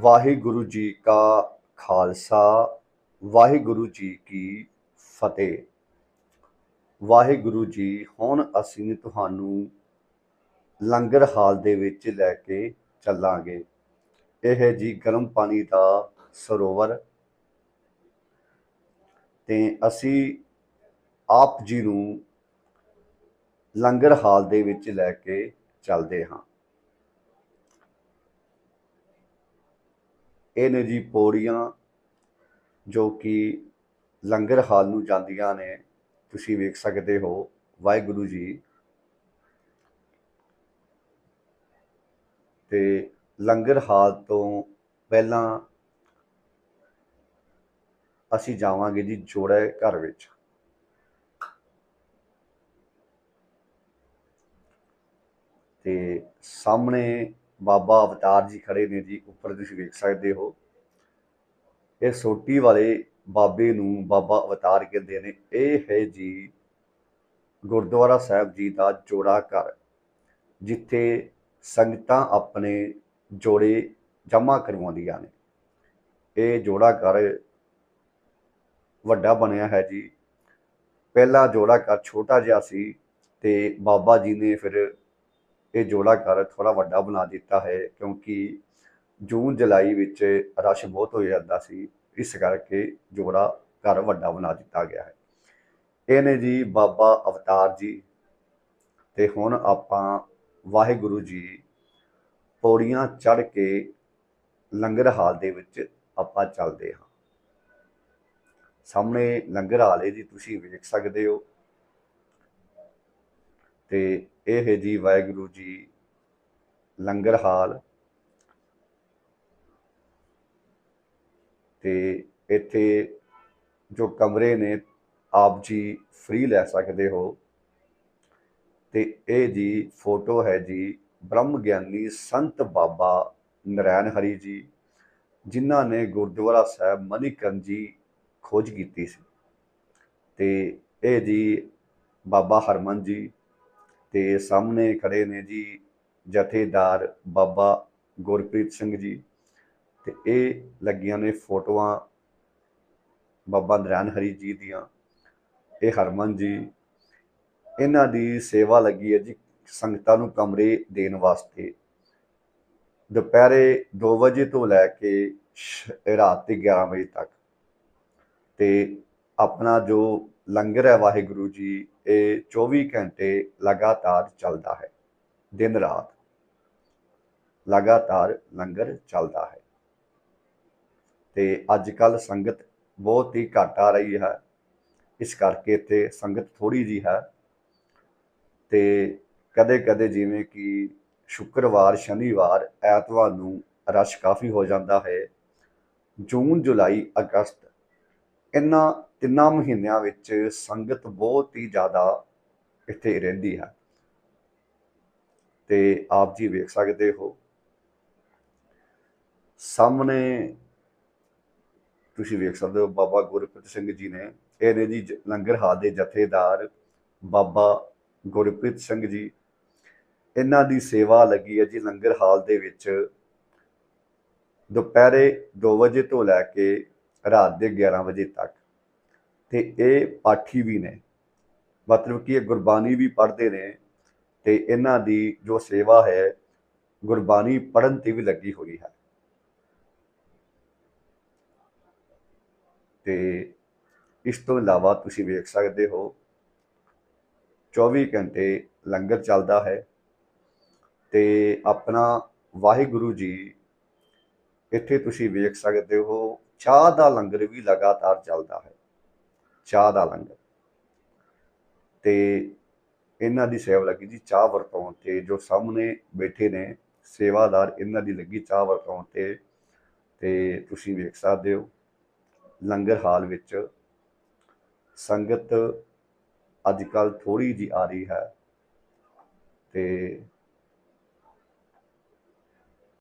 ਵਾਹਿਗੁਰੂ ਜੀ ਕਾ ਖਾਲਸਾ, ਵਾਹਿਗੁਰੂ ਜੀ ਕੀ ਫਤਿਹ। ਵਾਹਿਗੁਰੂ ਜੀ, ਹੁਣ ਅਸੀਂ ਤੁਹਾਨੂੰ ਲੰਗਰ ਹਾਲ ਦੇ ਵਿੱਚ ਲੈ ਕੇ ਚੱਲਾਂਗੇ। ਇਹ ਜੀ ਗਰਮ ਪਾਣੀ ਦਾ ਸਰੋਵਰ। ਤੇ ਅਸੀਂ ਆਪ ਜੀ ਨੂੰ ਲੰਗਰ ਹਾਲ ਦੇ ਵਿੱਚ ਲੈ ਕੇ ਚੱਲਦੇ ਹਾਂ। ਇਹ ਨੇ ਜੀ ਪੌੜੀਆਂ ਜੋ ਕਿ ਲੰਗਰ ਹਾਲ ਨੂੰ ਜਾਂਦੀਆਂ ਨੇ। ਤੁਸੀਂ ਵੇਖ ਸਕਦੇ ਹੋ, ਵਾਹਿਗੁਰੂ ਜੀ। ਤੇ ਲੰਗਰ ਹਾਲ ਤੋਂ ਪਹਿਲਾਂ ਅਸੀਂ ਜਾਵਾਂਗੇ ਜੀ ਜੋੜੇ ਘਰ ਵਿੱਚ। ਤੇ ਸਾਹਮਣੇ ਬਾਬਾ ਅਵਤਾਰ ਜੀ ਖੜੇ ਨੇ ਜੀ, ਉੱਪਰ ਤੁਸੀਂ ਵੇਖ ਸਕਦੇ ਹੋ। ਇਹ ਸੋਟੀ ਵਾਲੇ ਬਾਬੇ ਨੂੰ ਬਾਬਾ ਅਵਤਾਰ ਕਹਿੰਦੇ ਨੇ, ਇਹ ਹੈ ਜੀ ਗੁਰਦੁਆਰਾ ਸਾਹਿਬ ਜੀ ਦਾ ਜੋੜਾ ਘਰ, ਜਿੱਥੇ ਸੰਗਤਾਂ ਆਪਣੇ ਜੋੜੇ ਜਮ੍ਹਾਂ ਕਰਵਾਉਂਦੀਆਂ ਨੇ। ਇਹ ਜੋੜਾ ਘਰ ਵੱਡਾ ਬਣਿਆ ਹੈ ਜੀ। ਪਹਿਲਾ ਜੋੜਾ ਘਰ ਛੋਟਾ ਜਿਹਾ ਸੀ ਤੇ ਬਾਬਾ ਜੀ ਨੇ ਫਿਰ ਇਹ ਜੋੜਾ ਘਰ ਥੋੜਾ ਵੱਡਾ ਬਣਾ ਦਿੱਤਾ ਹੈ ਕਿਉਂਕਿ ਜੂਨ, ਜੁਲਾਈ ਵਿੱਚ ਰਸ਼ ਬਹੁਤ ਹੋ ਜਾਂਦਾ ਸੀ, ਇਸ ਕਰਕੇ ਜੋੜਾ ਘਰ ਵੱਡਾ ਬਣਾ ਦਿੱਤਾ ਗਿਆ ਹੈ। ਇਹ ਨੇ ਜੀ ਬਾਬਾ ਅਵਤਾਰ ਜੀ ਤੇ ਹੁਣ ਆਪਾਂ ਵਾਹਿਗੁਰੂ ਜੀ ਪੌੜੀਆਂ ਚੜ ਕੇ ਲੰਗਰ ਹਾਲ ਦੇ ਵਿੱਚ ਆਪਾਂ ਚੱਲਦੇ ਹਾਂ। ਸਾਹਮਣੇ ਲੰਗਰ ਹਾਲ ਹੈ ਜੀ, ਤੁਸੀਂ ਵੇਖ ਸਕਦੇ ਹੋ। ਤੇ ਇਹ ਜੀ ਵਾਹਿਗੁਰੂ ਜੀ ਲੰਗਰ ਹਾਲ। ਤੇ ਇੱਥੇ ਜੋ ਕਮਰੇ ਨੇ, ਆਪ ਜੀ ਫ੍ਰੀ ਲੈ ਸਕਦੇ ਹੋ। ਤੇ ਇਹ ਜੀ ਫੋਟੋ ਹੈ ਜੀ ਬ੍ਰਹਮ ਗਿਆਨੀ ਸੰਤ ਬਾਬਾ ਨਰੈਣ ਹਰੀ ਜੀ, ਜਿਨ੍ਹਾਂ ਨੇ ਗੁਰਦੁਆਰਾ ਸਾਹਿਬ ਮਨੀਕਰਨ ਜੀ ਖੋਜ ਕੀਤੀ ਸੀ। ਤੇ ਇਹ ਜੀ ਬਾਬਾ ਹਰਮਨ ਜੀ ਤੇ ਸਾਹਮਣੇ ਖੜੇ ਨੇ ਜੀ ਜਥੇਦਾਰ ਬਾਬਾ ਗੁਰਪ੍ਰੀਤ ਸਿੰਘ ਜੀ ਤੇ ਇਹ ਲੱਗੀਆਂ ਨੇ ਫੋਟੋਆਂ ਬਾਬਾ ਨਰੈਣ ਹਰੀ ਜੀ ਦੀਆਂ, ਇਹ ਹਰਮਨ ਜੀ। ਇਹਨਾਂ ਦੀ ਸੇਵਾ ਲੱਗੀ ਹੈ ਜੀ ਸੰਗਤਾਂ ਨੂੰ ਕਮਰੇ ਦੇਣ ਵਾਸਤੇ। ਦੁਪਹਿਰੇ 2 ਵਜੇ ਤੋਂ ਲੈ ਕੇ ਰਾਤ ਦੇ 11 ਵਜੇ ਤੱਕ ਤੇ ਆਪਣਾ ਜੋ ਲੰਗਰ ਹੈ ਵਾਹਿਗੁਰੂ ਜੀ, ਇਹ 24 ਘੰਟੇ ਲਗਾਤਾਰ ਚੱਲਦਾ ਹੈ, ਦਿਨ ਰਾਤ ਲਗਾਤਾਰ ਲੰਗਰ ਚੱਲਦਾ ਹੈ। ਤੇ ਅੱਜ ਕੱਲ ਸੰਗਤ ਬਹੁਤ ਹੀ ਘੱਟ ਆ ਰਹੀ ਹੈ, ਇਸ ਕਰਕੇ ਇੱਥੇ ਸੰਗਤ ਥੋੜੀ ਜੀ ਹੈ। ਤੇ ਕਦੇ ਕਦੇ ਜਿਵੇਂ ਕਿ ਸ਼ੁੱਕਰਵਾਰ, ਸ਼ਨੀਵਾਰ, ਐਤਵਾਰ ਨੂੰ ਰਸ਼ ਕਾਫੀ ਹੋ ਜਾਂਦਾ ਹੈ। ਜੂਨ, ਜੁਲਾਈ, ਅਗਸਤ, ਇਹਨਾਂ ਤਿੰਨਾਂ ਮਹੀਨਿਆਂ ਵਿੱਚ ਸੰਗਤ ਬਹੁਤ ਹੀ ਜ਼ਿਆਦਾ ਇੱਥੇ ਰਹਿੰਦੀ ਹੈ। ਤੇ ਆਪ ਜੀ ਵੇਖ ਸਕਦੇ ਹੋ। ਸਾਹਮਣੇ ਤੁਸੀਂ ਵੇਖ ਸਕਦੇ ਹੋ ਬਾਬਾ ਗੁਰਪ੍ਰੀਤ ਸਿੰਘ ਜੀ ਨੇ, ਇਹ ਨੇ ਜੀ ਜ- ਲੰਗਰ ਹਾਲ ਦੇ ਜਥੇਦਾਰ ਬਾਬਾ ਗੁਰਪ੍ਰੀਤ ਸਿੰਘ ਜੀ। ਇਹਨਾਂ ਦੀ ਸੇਵਾ ਲੱਗੀ ਹੈ ਜੀ ਲੰਗਰ ਹਾਲ ਦੇ ਵਿੱਚ। ਦੁਪਹਿਰੇ 2 ਵਜੇ ਤੋਂ ਲੈ ਕੇ ਰਾਤ ਦੇ 11 ਵਜੇ ਤੱਕ। ਤੇ ਇਹ ਪਾਠੀ ਵੀ ਨੇ। ਮਤਲਬ ਕਿ ਇਹ ਗੁਰਬਾਣੀ ਵੀ ਪੜ੍ਹਦੇ ਨੇ ਤੇ ਇਹਨਾਂ ਦੀ ਜੋ ਸੇਵਾ ਹੈ, ਗੁਰਬਾਣੀ ਪੜ੍ਹਨ ਤੇ ਵੀ ਲੱਗੀ ਹੋਈ ਹੈ। ਤੇ ਇਸ ਤੋਂ ਇਲਾਵਾ ਤੁਸੀਂ ਵੇਖ ਸਕਦੇ ਹੋ 24 ਘੰਟੇ ਲੰਗਰ ਚੱਲਦਾ ਹੈ ਤੇ ਆਪਣਾ ਵਾਹਿਗੁਰੂ ਜੀ, ਇੱਥੇ ਤੁਸੀਂ ਵੇਖ ਸਕਦੇ ਹੋ, ਚਾਹ ਦਾ ਲੰਗਰ ਵੀ ਲਗਾਤਾਰ ਚੱਲਦਾ ਹੈ। ਚਾਹ ਦਾ ਲੰਗਰ। ਤੇ ਇਹਨਾਂ ਦੀ ਸੇਵਾ ਲੱਗੀ ਜੀ ਚਾਹ ਵਰਤਾਉਣ ਤੇ। ਜੋ ਸਾਹਮਣੇ ਬੈਠੇ ਨੇ, ਸੇਵਾਦਾਰ ਇਹਨਾਂ ਦੀ ਲੱਗੀ ਚਾਹ ਵਰਤਾਉਣ ਤੇ। ਤੇ ਤੁਸੀਂ ਵੇਖ ਸਕਦੇ ਹੋ, ਲੰਗਰ ਹਾਲ ਵਿੱਚ ਸੰਗਤ ਅੱਜ ਕੱਲ ਥੋੜੀ ਜੀ ਆ ਰਹੀ ਹੈ। ਤੇ